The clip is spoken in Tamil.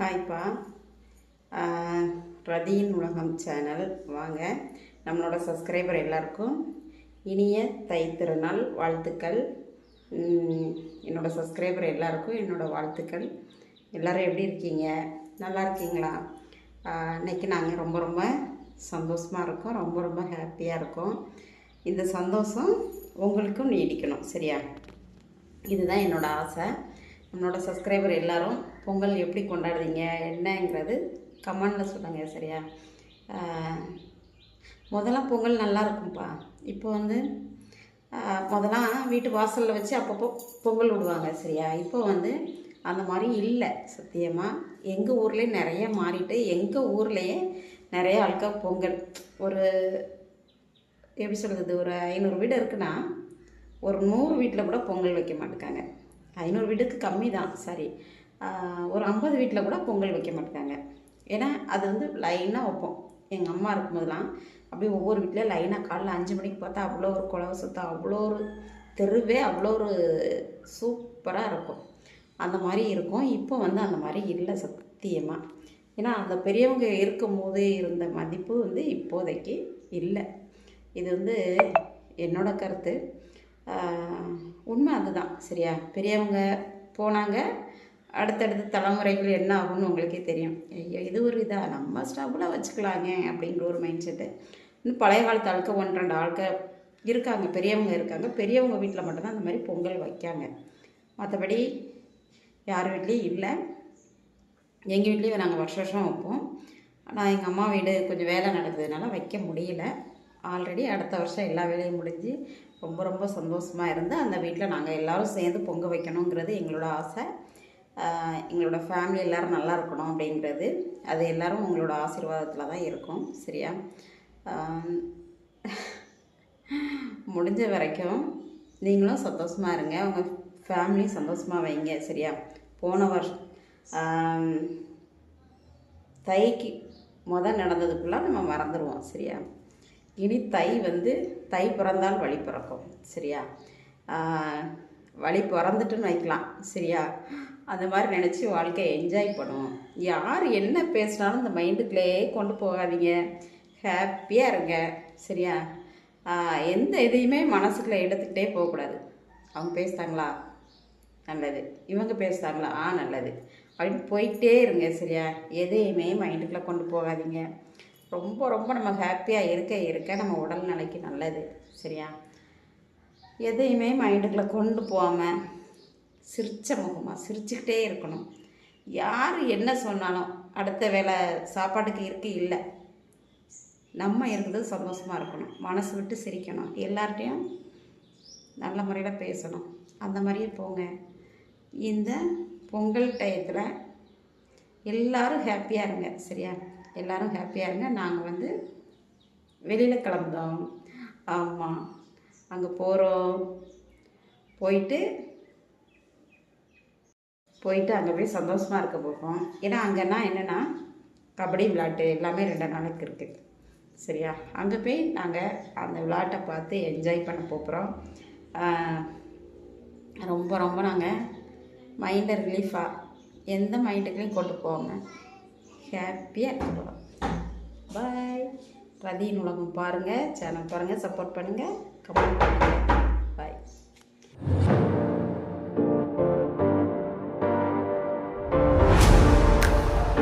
ஹாய்ப்பா ரதியின் உலகம் சேனல் வாங்க. நம்மளோட சப்ஸ்கிரைபர் எல்லாருக்கும் இனிய தை திருநாள் வாழ்த்துக்கள். என்னோடய சப்ஸ்கிரைபர் எல்லாருக்கும் என்னோடய வாழ்த்துக்கள். எல்லோரும் எப்படி இருக்கீங்க? நல்லா இருக்கீங்களா? இன்றைக்கி நாங்கள் ரொம்ப ரொம்ப சந்தோஷமாக இருக்கோம். ரொம்ப ரொம்ப ஹாப்பியாக இருக்கோம். இந்த சந்தோஷம் உங்களுக்கும் நீடிக்கணும் சரியா? இதுதான் என்னோடய ஆசை. நம்மளோட சப்ஸ்கிரைபர் எல்லாரும் பொங்கல் எப்படி கொண்டாடுறீங்க என்னங்கிறது கமெண்டில் சொல்லுங்கள் சரியா? முதல்ல பொங்கல் நல்லா இருக்கும்ப்பா. இப்போ வந்து முதலாம் வீட்டு வாசலில் வச்சு அப்பப்போ பொங்கல் விடுவாங்க சரியா? இப்போ வந்து அந்த மாதிரி இல்லை சத்தியமாக எங்கள் ஊர்லேயே நிறைய மாறிட்டு எங்கள் ஊர்லேயே நிறைய ஆட்கள் பொங்கல். ஒரு எப்படி சொல்கிறது ஒரு ஐநூறு வீடு இருக்குன்னா ஒரு நூறு வீட்டில் கூட பொங்கல் வைக்க மாட்டேங்காங்க ஐநூறு வீட்டுக்கு கம்மி தான் சாரி ஒரு ஐம்பது வீட்டில் கூட பொங்கல் வைக்க மாட்டாங்க. ஏன்னா அது வந்து லைனாக வைப்போம். எங்கள் அம்மா இருக்கும்போதெல்லாம் அப்படியே ஒவ்வொரு வீட்லேயும் லைனாக காலைல அஞ்சு மணிக்கு பார்த்தா அவ்வளோ ஒரு குழவை சுத்தம் அவ்வளோ ஒரு தெருவே அவ்வளோ ஒரு சூப்பராக இருக்கும். அந்த மாதிரி இருக்கும். இப்போ வந்து அந்த மாதிரி இல்லை சத்தியமாக ஏன்னா அந்த பெரியவங்க இருக்கும்போது இருந்த மதிப்பு வந்து இப்போதைக்கு இல்லை. இது வந்து என்னோட கருத்து. உண்மை அதுதான் சரியா? பெரியவங்க போனாங்க அடுத்தடுத்த தலைமுறைகள் என்ன ஆகும்னு உங்களுக்கே தெரியும். ஐயோ இது ஒரு இதாக நம்ம ஸ்டாஃபில் வச்சுக்கலாங்க அப்படிங்கிற ஒரு மைண்ட் செட்டு இன்னும் பழைய காலத்து ஆளுக்கு ஒன்று ரெண்டு ஆட்கள் இருக்காங்க பெரியவங்க இருக்காங்க. பெரியவங்க வீட்டில் மட்டும்தான் அந்த மாதிரி பொங்கல் வைக்காங்க. மற்றபடி யார் வீட்லேயும் இல்லை. எங்கள் வீட்லேயும் நாங்கள் வருஷ வருஷம் வைப்போம். ஆனால் எங்கள் அம்மா வீடு கொஞ்சம் வேலை நடக்குதுனால வைக்க முடியல. ஆல்ரெடி அடுத்த வருஷம் எல்லா வேலையும் முடிஞ்சு ரொம்ப ரொம்ப சந்தோஷமாக இருந்து அந்த வீட்டில் நாங்கள் எல்லோரும் சேர்ந்து பொங்க வைக்கணுங்கிறது எங்களோட ஆசை. எங்களோட ஃபேமிலி எல்லோரும் நல்லா இருக்கணும் அப்படிங்கிறது. அது எல்லோரும் உங்களோட ஆசீர்வாதத்தில் தான் இருக்கும். சரியா? முடிஞ்ச வரைக்கும் நீங்களும் சந்தோஷமாக இருங்க. உங்கள் ஃபேமிலி சந்தோஷமாக வைங்க. சரியா? போன வருஷம் தைக்கு முத நடந்ததுக்குள்ளே நம்ம மறந்துடுவோம் சரியா? இனி தை வந்து தை பிறந்தால் வழி பிறக்கும் சரியா? வழி பிறந்துட்டுன்னு வைக்கலாம் சரியா? அந்த மாதிரி நினச்சி வாழ்க்கையை என்ஜாய் பண்ணுவோம். யார் என்ன பேசினாலும் இந்த மைண்டுக்குள்ளே கொண்டு போகாதீங்க. ஹாப்பியாக இருங்க சரியா? எந்த இதையுமே மனசுக்குள்ளே எடுத்துக்கிட்டே போகக்கூடாது. அவங்க பேசுகிறாங்களா நல்லது. இவங்க பேசுகிறாங்களா ஆ நல்லது. அப்படின்னு போயிட்டே இருங்க சரியா? எதையுமே மைண்டுக்குள்ளே கொண்டு போகாதீங்க. ரொம்ப ரொம்ப நம்ம ஹாப்பியாக இருக்க இருக்க நம்ம உடல் நிலைக்கு நல்லது. சரியா? எதையுமே மைண்டுக்குள்ளே கொண்டு போகாமல் சிரிச்ச முகமாக சிரிச்சுக்கிட்டே இருக்கணும். யார் என்ன சொன்னாலும் அடுத்த வேலை சாப்பாட்டுக்கு இருக்கு இல்லை. நம்ம இருக்கிறது சந்தோஷமாக இருக்கணும். மனசு விட்டு சிரிக்கணும். எல்லார்ட்டையும் நல்ல முறையில் பேசணும். அந்த மாதிரியே போங்க. இந்த பொங்கல் டயத்தில் எல்லோரும் ஹாப்பியாக இருங்க. சரியா? எல்லாரும் ஹாப்பியாக இருங்க. நாங்கள் வந்து வெளியில் கிளம்புதோம் ஆமாம் அங்கே போகிறோம் போயிட்டு போயிட்டு அங்கே போய் சந்தோஷமாக இருக்க போகிறோம் ஏன்னா அங்கேனா என்னென்னா கபடி விளையாட்டு எல்லாமே ரெண்டு நாளைக்கு இருக்குது சரியா? அங்கே போய் நாங்கள் அந்த விளையாட்டை பார்த்து என்ஜாய் பண்ண போகிறோம் ரொம்ப ரொம்ப நாங்கள் மைண்டை ரிலீஃபாக எந்த மைண்டுக்குலையும் கொண்டு போவோங்க ஹாப்பியாக இருக்கலாம் பாய் ரதியின் உலகம் பாருங்கள் சேனல் பாருங்கள் சப்போர்ட் பண்ணுங்கள் கமெண்ட் பண்ணுங்கள்